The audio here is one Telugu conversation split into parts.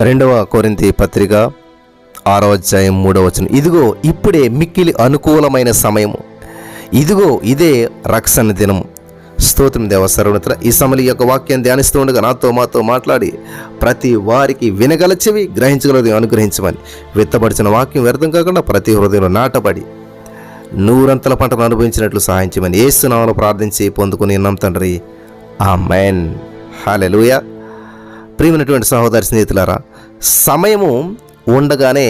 రెండవ కొరింతి పత్రిక ఆరో అధ్యాయం మూడవ వచనం. ఇదిగో ఇప్పుడే మిక్కిలి అనుకూలమైన సమయము. ఇదిగో ఇదే రక్షణ దినము. స్తోత్రం దేవ సర్వనతుల ఈ సమలి యొక్క వాక్యం ధ్యానిస్తూ ఉండగా నాతో మాతో మాట్లాడి ప్రతి వారికి వినగల చెవి గ్రహించగలది అనుగ్రహించమని విత్తబడిచిన వాక్యం వ్యర్థం కాకుండా ప్రతి హృదయంలో నాటబడి నూరంతల పంటను అనుభవించినట్లు సహాయం చేయమని ఏసునామను ప్రార్థించి పొందుకుని ఉన్నాం తండ్రి. ఆ మెన్ హాలెలుయా ప్రియమైనటువంటి సహోదరి స్నేహితులారా సమయము ఉండగానే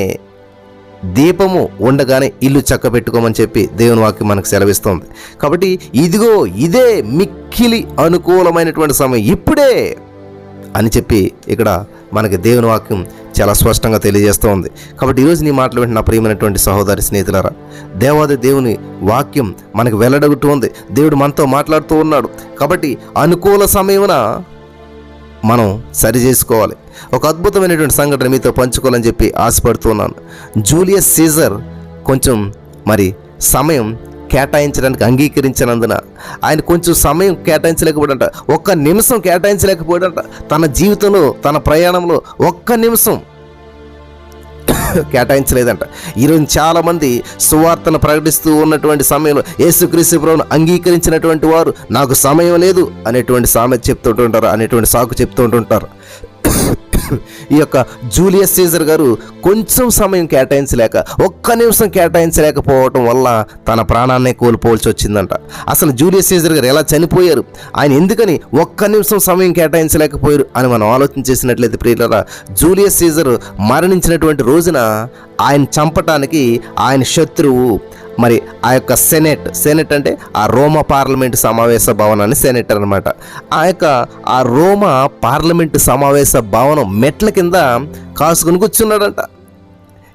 దీపము ఉండగానే ఇల్లు చక్క పెట్టుకోమని చెప్పి దేవుని వాక్యం మనకు సెలవిస్తుంది. కాబట్టి ఇదిగో ఇదే మిక్కిలి అనుకూలమైనటువంటి సమయం ఇప్పుడే అని చెప్పి ఇక్కడ మనకి దేవుని వాక్యం చాలా స్పష్టంగా తెలియజేస్తూ ఉంది కాబట్టి ఈరోజు నీ మాటలు వింటున్న ప్రియమైనటువంటి సహోదరి స్నేహితులారా దేవాది దేవుని వాక్యం మనకు వెల్లడగుతూ ఉంది దేవుడు మనతో మాట్లాడుతూ ఉన్నాడు. కాబట్టి అనుకూల సమయమున మనం సరి చేసుకోవాలి. ఒక అద్భుతమైనటువంటి సంఘటన మీతో పంచుకోవాలని చెప్పి ఆశపడుతున్నాను. జూలియస్ సీజర్ కొంచెం మరి సమయం కేటాయించడానికి అంగీకరించినందున ఆయన కొంచెం సమయం కేటాయించలేకపోయాడంట ఒక్క నిమిషం కేటాయించలేకపోయాడంట తన జీవితంలో తన ప్రయాణంలో ఒక్క నిమిషం కేటాయించలేదంట. ఈరోజు చాలామంది సువార్తను ప్రకటిస్తూ ఉన్నటువంటి సమయంలో యేసుక్రీస్తు ప్రభువును అంగీకరించినటువంటి వారు నాకు సమయం లేదు అనేటువంటి సామెత చెప్తుంటుంటారు అనేటువంటి సాకు చెప్తుంటుంటారు. ఈ యొక్క జూలియస్ సీజర్ గారు కొంచెం సమయం కేటాయించలేక ఒక్క నిమిషం కేటాయించలేకపోవటం వల్ల తన ప్రాణాన్నే కోల్పోవలసి వచ్చిందంట. అసలు జూలియస్ సీజర్ గారు ఎలా చనిపోయారు? ఆయన ఎందుకని ఒక్క నిమిషం సమయం కేటాయించలేకపోయారు అని మనం ఆలోచన చేసినట్లయితే ప్రియులరా జూలియస్ సీజర్ మరణించినటువంటి రోజున ఆయన చంపటానికి ఆయన శత్రువు మరి ఆ యొక్క సెనెట్ సెనెట్ అంటే ఆ రోమ పార్లమెంట్ సమావేశ భవనాన్ని సెనెట్ అనమాట ఆ యొక్క ఆ రోమ పార్లమెంట్ సమావేశ భవనం మెట్ల కింద కాసుకుని కూర్చున్నాడంట.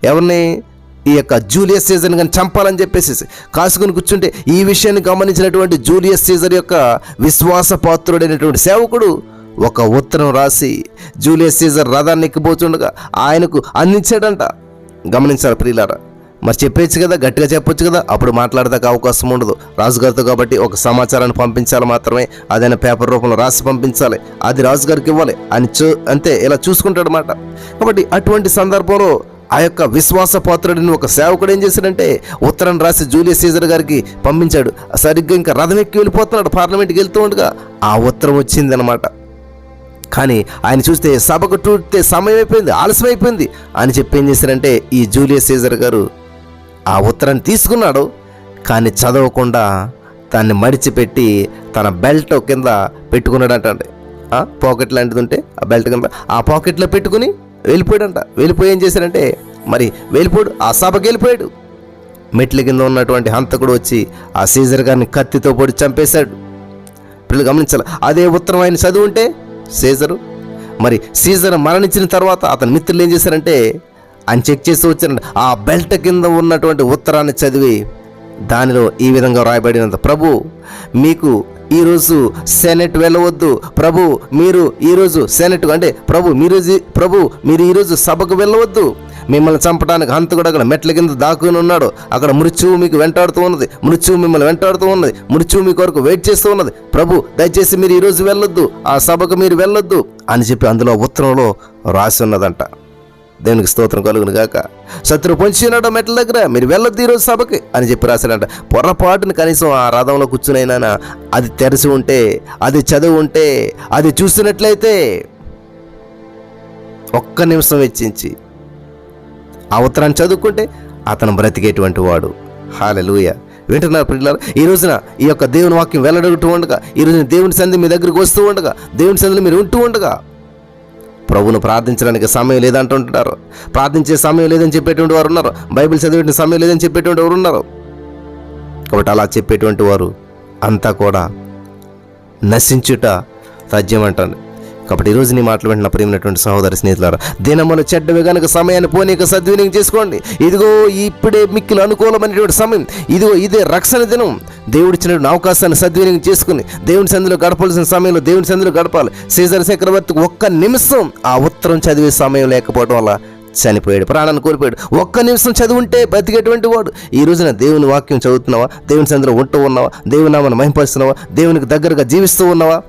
ఎవరిని? ఈ యొక్క జూలియస్ సీజర్ కానీ చంపాలని చెప్పేసి కాసుకుని కూర్చుంటే ఈ విషయాన్ని గమనించినటువంటి జూలియస్ సీజర్ యొక్క విశ్వాసపాత్రుడైనటువంటి సేవకుడు ఒక ఉత్తరం రాసి జూలియస్ సీజర్ రథాన్ని ఎక్కిపోతుండగా ఆయనకు అందించాడంట. గమనించాలి ప్రియులారా. మరి చెప్పేచ్చు కదా గట్టిగా చెప్పొచ్చు కదా అప్పుడు మాట్లాడదాకా అవకాశం ఉండదు. రాజుగారితో కాబట్టి ఒక సమాచారాన్ని పంపించాలి మాత్రమే అదైనా పేపర్ రూపంలో రాసి పంపించాలి అది రాజుగారికి ఇవ్వాలి అని చూ అంతే ఇలా చూసుకుంటాడనమాట కాబట్టి అటువంటి సందర్భంలో ఆ యొక్క విశ్వాసపాత్రుడిని ఒక సేవకుడు ఏం చేశాడంటే ఉత్తరం రాసి జూలియస్ సీజర్ గారికి పంపించాడు. సరిగ్గా ఇంకా రథం ఎక్కి వెళ్ళిపోతున్నాడు పార్లమెంట్కి వెళ్తూ ఉండగా ఆ ఉత్తరం వచ్చిందనమాట కానీ ఆయన చూస్తే సభకు చూస్తే సమయం అయిపోయింది ఆలస్యం అయిపోయింది అని చెప్పి ఏం చేశారంటే ఈ జూలియస్ సీజర్ గారు ఆ ఉత్తరాన్ని తీసుకున్నాడు. కానీ చదవకుండా దాన్ని మడిచిపెట్టి తన బెల్ట్ కింద పెట్టుకున్నాడంటండి. ఆ పాకెట్ లాంటిది ఉంటే ఆ బెల్ట్ కింద ఆ పాకెట్లో పెట్టుకుని వెళ్ళిపోయాడంట. వెళ్ళిపోయి ఏం చేశాడంటే మరి వెళ్ళిపోడు ఆ సభకి వెళ్ళిపోయాడు. మెట్ల కింద ఉన్నటువంటి హంతకుడు వచ్చి ఆ సీజర్ గారిని కత్తితో పొడి చంపేశాడు. పిల్లలు గమనించాలి అదే ఉత్తరం ఆయన చదువు ఉంటే సీజరు. మరి సీజర్ మరణించిన తర్వాత అతని మిత్రులు ఏం చేశారంటే అని చెక్ చేసి వచ్చిన ఆ బెల్ట్ కింద ఉన్నటువంటి ఉత్తరాన్ని చదివి దానిలో ఈ విధంగా రాయబడినంత ప్రభు మీకు ఈరోజు సెనెట్ వెళ్ళవద్దు. ప్రభు మీరు ఈరోజు సెనెట్ అంటే ప్రభు మీరు ప్రభు మీరు ఈరోజు సభకు వెళ్ళవద్దు. మిమ్మల్ని చంపడానికి హంతకుడు అక్కడ మెట్ల కింద దాక్కుని ఉన్నాడు. అక్కడ మృత్యువు మీకు వెంటాడుతూ ఉన్నది. మృత్యువు మిమ్మల్ని వెంటాడుతూ ఉన్నది. మృత్యువు మీ కొరకు వెయిట్ చేస్తూ ఉన్నది. ప్రభు దయచేసి మీరు ఈరోజు వెళ్ళొద్దు. ఆ సభకు మీరు వెళ్ళొద్దు అని చెప్పి అందులో ఉత్తరంలో రాసి ఉన్నదంట. దేవునికి స్తోత్రం కలుగును గాక. శత్రు పొంచి మెట్ల దగ్గర మీరు వెళ్ళొద్దు ఈరోజు సభకి అని చెప్పి రాశాడంట. పొరపాటును కనీసం ఆ రథంలో కూర్చునైనా అది తెరిచి ఉంటే అది చదువు ఉంటే అది చూసినట్లయితే ఒక్క నిమిషం వెచ్చించి ఆ ఉత్తరాన్ని చదువుకుంటే అతను బ్రతికేటువంటి వాడు. హాలెలూయ. వింటున్నారు పిల్లలు ఈ రోజున ఈ యొక్క దేవుని వాక్యం వెళ్ళడుగుతూ ఉండగా ఈ రోజున దేవుని సంధి మీ దగ్గరికి వస్తూ ఉండగా దేవుని సంధిలో మీరు ఉంటూ ఉండగా ప్రభువును ప్రార్థించడానికి సమయం లేదంటుంటారు ప్రార్థించే సమయం లేదని చెప్పేటువంటి వారు ఉన్నారు. బైబిల్ చదివే సమయం లేదని చెప్పేటువంటి వారు ఉన్నారు. కాబట్టి అలా చెప్పేటువంటి వారు అంతా కూడా నశించుట తథ్యం కాబట్టి ఈరోజు నీ మాటలు వింటున్న ప్రియమైనటువంటి సహోదరి స్నేహితులారా దినములు చెడ్డవి కనుక సమయాన్ని పోనీక సద్వినియోగం చేసుకోండి. ఇదిగో ఇప్పుడే మిక్కిలు అనుకూలమైనటువంటి సమయం. ఇదిగో ఇదే రక్షణ దినం. దేవుడిచ్చినటువంటి అవకాశాన్ని సద్వినియోగం చేసుకుని దేవుని సందులో గడపాల్సిన సమయంలో దేవుని సందులో గడపాలి. సీజర్ చక్రవర్తికి ఒక్క నిమిషం ఆ ఉత్తరం చదివే సమయం లేకపోవడం వల్ల చనిపోయాడు ప్రాణాన్ని కోల్పోయాడు. ఒక్క నిమిషం చదువుంటే బతికేటువంటి వాడు. ఈ రోజున దేవుని వాక్యం చదువుతున్నావా? దేవుని సందులో ఉంటూ ఉన్నావా? దేవుని నామను మహింపరుస్తున్నావా? దేవునికి దగ్గరగా జీవిస్తూ ఉన్నావా?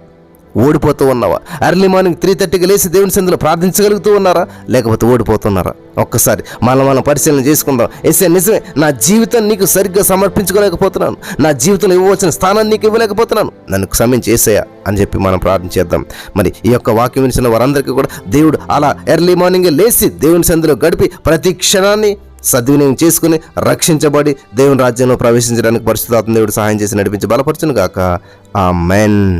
ఓడిపోతూ ఉన్నావా? ఎర్లీ మార్నింగ్ త్రీ థర్టీకి లేచి దేవుని సందులో ప్రార్థించగలుగుతూ ఉన్నారా? లేకపోతే ఓడిపోతున్నారా? ఒక్కసారి మనం మనం పరిశీలన చేసుకుందాం. ఎస్ఏ నిజమే నా జీవితం నీకు సరిగ్గా సమర్పించుకోలేకపోతున్నాను. నా జీవితంలో ఇవ్వవలసిన స్థానాన్ని నీకు ఇవ్వలేకపోతున్నాను. నన్ను క్షమించి ఏసయ్యా అని చెప్పి మనం ప్రార్థన చేద్దాం. మరి ఈ యొక్క వాక్యం వినిచిన వారందరికీ కూడా దేవుడు అలా ఎర్లీ మార్నింగ్ లేచి దేవుని సందులో గడిపి ప్రతి క్షణాన్ని సద్వినియోగం చేసుకుని రక్షించబడి దేవుని రాజ్యంలో ప్రవేశించడానికి పరిశుద్ధాత్మ దేవుడు సహాయం చేసి నడిపించి బలపరచును గాక ఆ మెన్